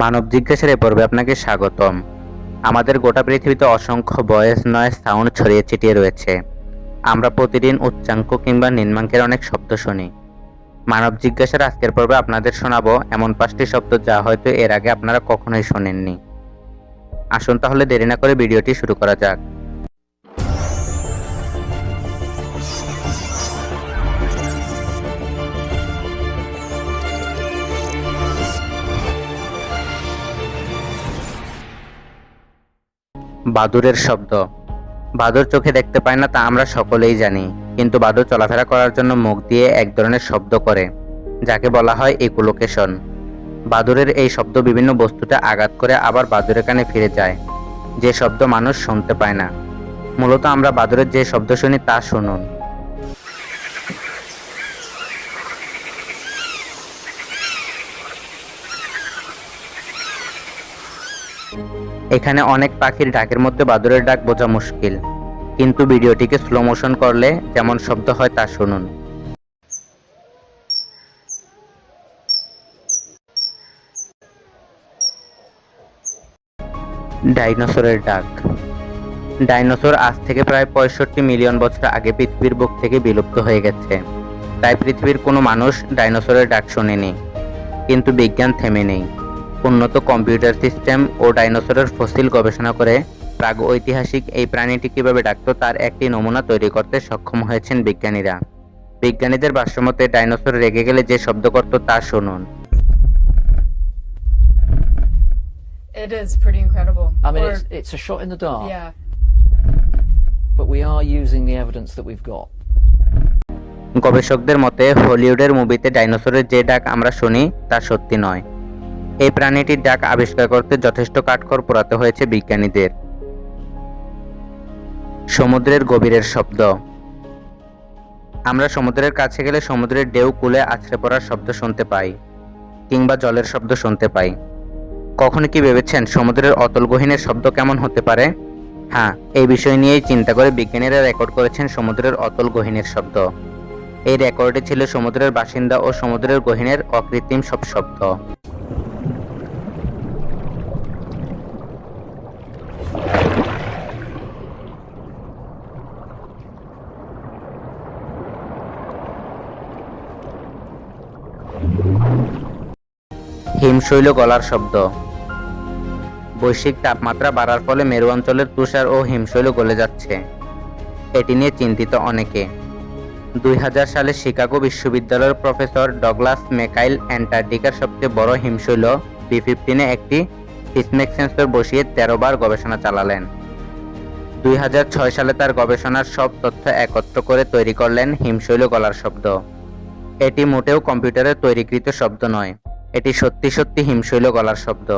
মানব জিজ্ঞাসার এ পর্বে আপনাকে স্বাগতম। আমাদের গোটা পৃথিবীতে অসংখ্য বয়েস নয় সাউন্ড ছড়িয়ে ছিটিয়ে রয়েছে। আমরা প্রতিদিন উচ্চাঙ্ক কিংবা নিম্নাঙ্কের অনেক শব্দ শুনি। মানব জিজ্ঞাসার আজকের পর্বে আপনাদের শোনাবো এমন পাঁচটি শব্দ যা হয়তো এর আগে আপনারা কখনোই শোনেননি। আসুন তাহলে দেরি না করে ভিডিওটি শুরু করা যাক। বাদুরের শব্দ। বাদুর চোখে দেখতে পায় না তা আমরা সকলেই জানি, কিন্তু বাদুর চলাফেরা করার জন্য মুখ দিয়ে এক ধরনের শব্দ করে, যাকে বলা হয় ইকুলোকেশন বাদুরের এই শব্দ বিভিন্ন বস্তুতে আঘাত করে আবার বাদুরের কানে ফিরে যায়। যে শব্দ মানুষ শুনতে পায় না। মূলত আমরা বাদুরের যে শব্দ শুনি তা শুনুন। এখানে অনেক পাখির ডাকের মধ্যে বাদুরের ডাক বোঝা মুশকিল। কিন্তু ভিডিওটিকে স্লো মোশন করলে যেমন শব্দ হয় তা শুনুন। ডাইনোসরের ডাক। ডাইনোসর আজ থেকে প্রায় পঁয়ষট্টি মিলিয়ন বছর আগে পৃথিবীর বুক থেকে বিলুপ্ত হয়ে গেছে। তাই পৃথিবীর কোনো মানুষ ডাইনোসরের ডাক শোনেনি। কিন্তু বিজ্ঞান থেমে নেই। উন্নত কম্পিউটার সিস্টেম ও ডাইনোসরের ফসিল গবেষণা করে প্রাগ ঐতিহাসিক এই প্রাণীটি কীভাবে ডাকত তার একটি নমুনা তৈরি করতে সক্ষম হয়েছেন বিজ্ঞানীরা বিজ্ঞানীদের ভাষ্যমতে ডাইনোসর রেগে গেলে যে শব্দ করত তা শুনুন It is pretty incredible. I mean, Or- it's, it's a shot in the dark, yeah. but we are using the evidence that we've got. গবেষকদের মতে হলিউডের মুভিতে ডাইনোসরের যে ডাক আমরা শুনি তা সত্যি নয় এই প্রাণীটির ডাক আবিষ্কার করতে যথেষ্ট কাঠখড় পোড়াতে হয়েছে বিজ্ঞানীদের। সমুদ্রের গভীরের শব্দ। আমরা সমুদ্রের কাছে গেলে সমুদ্রের ঢেউ কুলে আছড়ে পড়ার শব্দ শুনতে পাই, কিংবা জলের শব্দ শুনতে পাই। কখনো কি ভেবেছেন সমুদ্রের অতল গহীনের শব্দ কেমন হতে পারে? হ্যাঁ এই বিষয় নিয়েই চিন্তা করে বিজ্ঞানীরা রেকর্ড করেছেন সমুদ্রের অতল গহীনের শব্দ। এই রেকর্ডে ছিল সমুদ্রের বাসিন্দা ও সমুদ্রের গহীনের অকৃত্রিম সব শব্দ। হিমশৈল গলার শব্দ। বৈশ্বিক তাপমাত্রা বাড়ার ফলে মেরু অঞ্চলের তুষার ও হিমশৈল গলে যাচ্ছে। এটি নিয়ে চিন্তিত অনেকে। দুই হাজার সালে শিকাগো বিশ্ববিদ্যালয়ের প্রফেসর ডগলাস মেকাইল অ্যান্টার্কটিকার সবচেয়ে বড় হিমশৈল বি ফিফটিনে একটি সিসমেক সেন্সর বসিয়ে তেরো বার গবেষণা চালালেন। দুই হাজার ছয় সালে তার গবেষণার সব তথ্য একত্র করে তৈরি করলেন হিমশৈল গলার শব্দ। এটি মোটেও কম্পিউটারের তৈরিকৃত শব্দ নয় এটি সত্যি সত্যি হিমশৈল গলার শব্দ।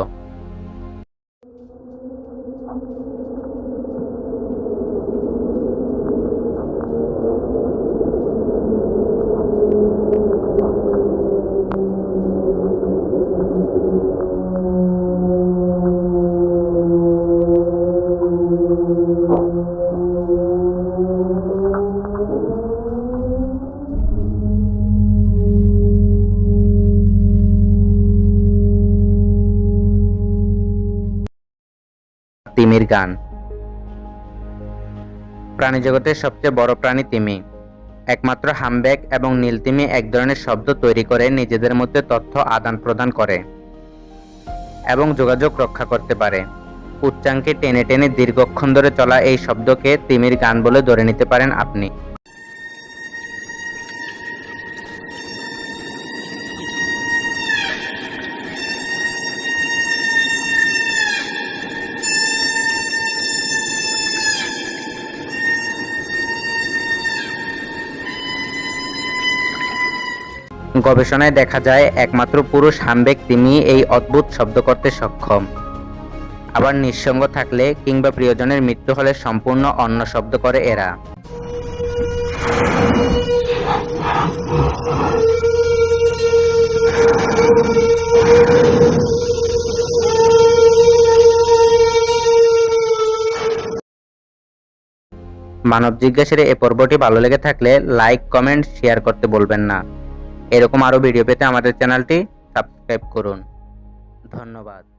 তিমির গান। প্রাণীজগতের সবচেয়ে বড় প্রাণী তিমি। একমাত্র হামব্যাক এবং নীলতিমি এক ধরনের শব্দ তৈরি করে, নিজেদের মধ্যে তথ্য আদান প্রদান করে এবং যোগাযোগ রক্ষা করতে পারে। উচ্চাঙ্কে টেনে টেনে দীর্ঘক্ষণ ধরে চলা এই শব্দকে তিমির গান বলে ধরে নিতে পারেন আপনি। গবেষণায় দেখা যায়, একমাত্র পুরুষ হামবেক তিনি এই অদ্ভুত শব্দ করতে সক্ষম। আবার নিঃসঙ্গ থাকলে কিংবা প্রিয়জনের মৃত্যু হলে সম্পূর্ণ অন্য শব্দ করে এরা। মানব জিজ্ঞাসার এ পর্বটি ভালো লেগে থাকলে লাইক, কমেন্ট, শেয়ার করতে বলবেন না। এরকম আরও ভিডিও পেতে আমাদের চ্যানেলটি সাবস্ক্রাইব করুন। ধন্যবাদ।